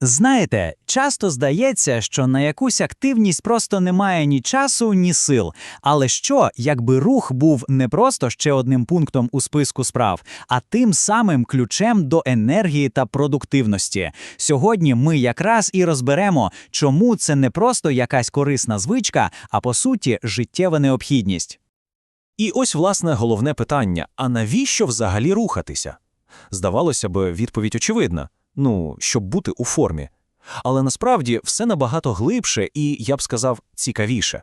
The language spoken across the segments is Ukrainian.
Знаєте, часто здається, що на якусь активність просто немає ні часу, ні сил. Але що, якби рух був не просто ще одним пунктом у списку справ, а тим самим ключем до енергії та продуктивності? Сьогодні ми якраз і розберемо, чому це не просто якась корисна звичка, а по суті життєва необхідність. І ось, власне, головне питання: а навіщо взагалі рухатися? Здавалося б, відповідь очевидна ну, щоб бути у формі. Але насправді все набагато глибше і, я б сказав, цікавіше.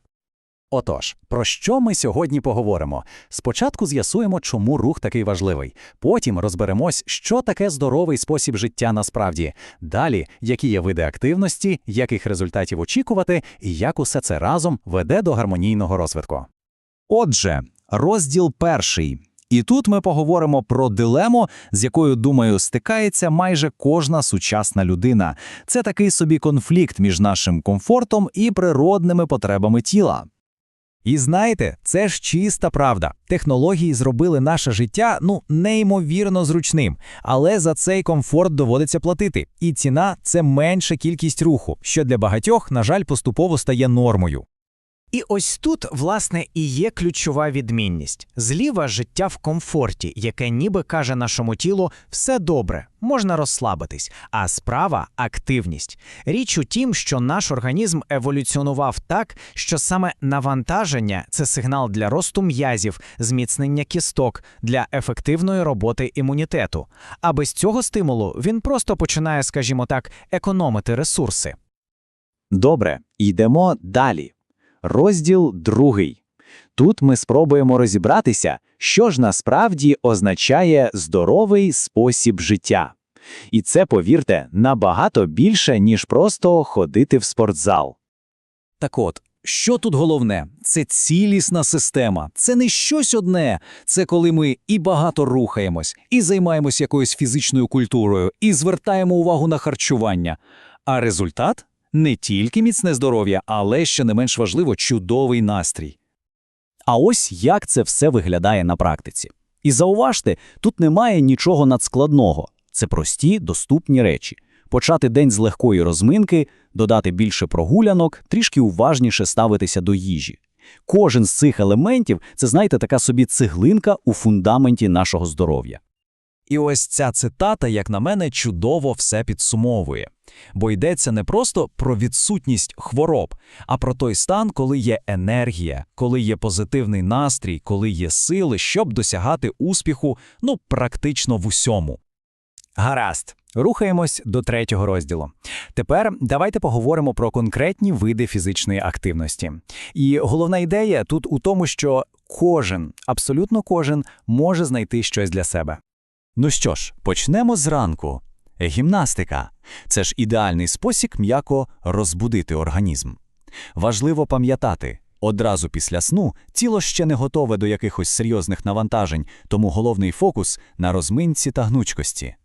Отож, про що ми сьогодні поговоримо? Спочатку з'ясуємо, чому рух такий важливий. Потім розберемось, що таке здоровий спосіб життя насправді. Далі, які є види активності, яких результатів очікувати, і як усе це разом веде до гармонійного розвитку. Отже, розділ перший. І тут ми поговоримо про дилему, з якою, думаю, стикається майже кожна сучасна людина. Це такий собі конфлікт між нашим комфортом і природними потребами тіла. І знаєте, це ж чиста правда. Технології зробили наше життя ну неймовірно зручним, але за цей комфорт доводиться платити. І ціна це менша кількість руху, що для багатьох, на жаль, поступово стає нормою. І ось тут, власне, і є ключова відмінність. Зліва життя в комфорті, яке ніби каже нашому тілу все добре, можна розслабитись, а справа активність. Річ у тім, що наш організм еволюціонував так, що саме навантаження це сигнал для росту м'язів, зміцнення кісток, для ефективної роботи імунітету. А без цього стимулу він просто починає, скажімо так, економити ресурси. Добре, йдемо далі. Розділ другий. Тут ми спробуємо розібратися, що ж насправді означає здоровий спосіб життя. І це, повірте, набагато більше, ніж просто ходити в спортзал. Так от, що тут головне? Це цілісна система. Це не щось одне. Це коли ми і багато рухаємось, і займаємось якоюсь фізичною культурою, і звертаємо увагу на харчування. А результат не тільки міцне здоров'я, але ще не менш важливо чудовий настрій. А ось як це все виглядає на практиці. І зауважте, тут немає нічого надскладного. Це прості, доступні речі. Почати день з легкої розминки, додати більше прогулянок, трішки уважніше ставитися до їжі. Кожен з цих елементів це, знаєте, така собі цеглинка у фундаменті нашого здоров'я. І ось ця цитата, як на мене, чудово все підсумовує. Бо йдеться не просто про відсутність хвороб, а про той стан, коли є енергія, коли є позитивний настрій, коли є сили, щоб досягати успіху, ну, практично в усьому. Гаразд, рухаємось до третього розділу. Тепер давайте поговоримо про конкретні види фізичної активності. І головна ідея тут у тому, що кожен, абсолютно кожен, може знайти щось для себе. Ну що ж, почнемо зранку. Гімнастика це ж ідеальний спосіб м'яко розбудити організм. Важливо пам'ятати, одразу після сну тіло ще не готове до якихось серйозних навантажень, тому головний фокус на розминці та гнучкості.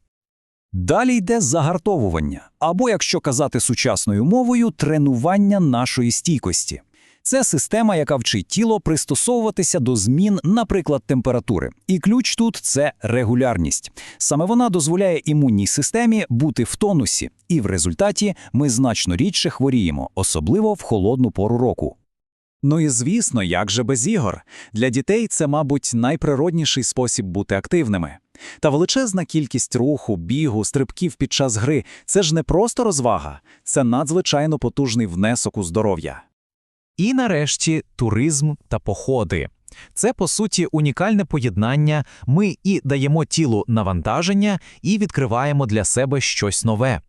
Далі йде загартовування, або, якщо казати сучасною мовою, тренування нашої стійкості. Це система, яка вчить тіло пристосовуватися до змін, наприклад, температури. І ключ тут це регулярність. Саме вона дозволяє імунній системі бути в тонусі, і в результаті ми значно рідше хворіємо, особливо в холодну пору року. Ну і звісно, як же без ігор. Для дітей це, мабуть, найприродніший спосіб бути активними. Та величезна кількість руху, бігу, стрибків під час гри це ж не просто розвага, це надзвичайно потужний внесок у здоров'я. І нарешті туризм та походи. Це, по суті, унікальне поєднання. Ми і даємо тілу навантаження, і відкриваємо для себе щось нове.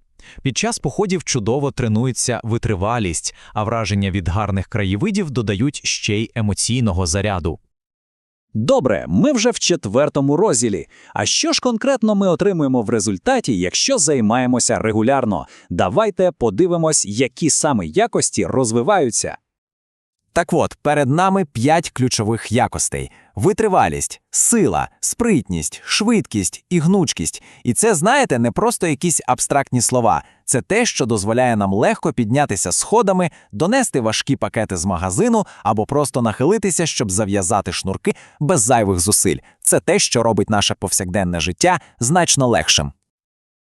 Під час походів чудово тренується витривалість, а враження від гарних краєвидів додають ще й емоційного заряду. Добре, ми вже в четвертому розділі. А що ж конкретно ми отримуємо в результаті, якщо займаємося регулярно? Давайте подивимось, які саме якості розвиваються. Так от, перед нами п'ять ключових якостей: витривалість, сила, спритність, швидкість і гнучкість. І це, знаєте, не просто якісь абстрактні слова. Це те, що дозволяє нам легко піднятися сходами, донести важкі пакети з магазину або просто нахилитися, щоб зав'язати шнурки без зайвих зусиль. Це те, що робить наше повсякденне життя значно легшим.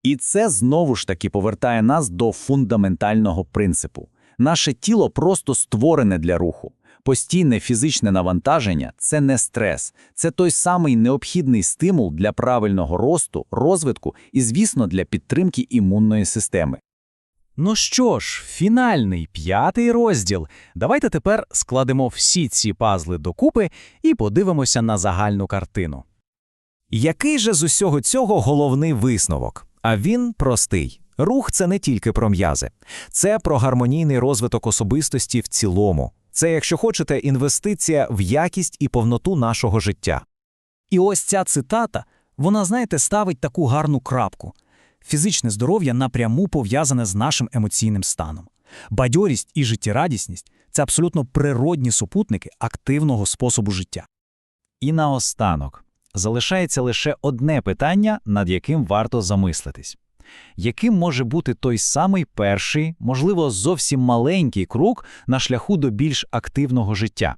І це знову ж таки повертає нас до фундаментального принципу. Наше тіло просто створене для руху. Постійне фізичне навантаження – це не стрес, це той самий необхідний стимул для правильного росту, розвитку і, звісно, для підтримки імунної системи. Ну що ж, фінальний п'ятий розділ. Давайте тепер складемо всі ці пазли докупи і подивимося на загальну картину. Який же з усього цього головний висновок? А він простий. Рух це не тільки про м'язи, це про гармонійний розвиток особистості в цілому. Це, якщо хочете, інвестиція в якість і повноту нашого життя. І ось ця цитата, вона, знаєте, ставить таку гарну крапку. Фізичне здоров'я напряму пов'язане з нашим емоційним станом. Бадьорість і життєрадісність – це абсолютно природні супутники активного способу життя. І наостанок залишається лише одне питання, над яким варто замислитись. Яким може бути той самий перший, можливо, зовсім маленький крок на шляху до більш активного життя?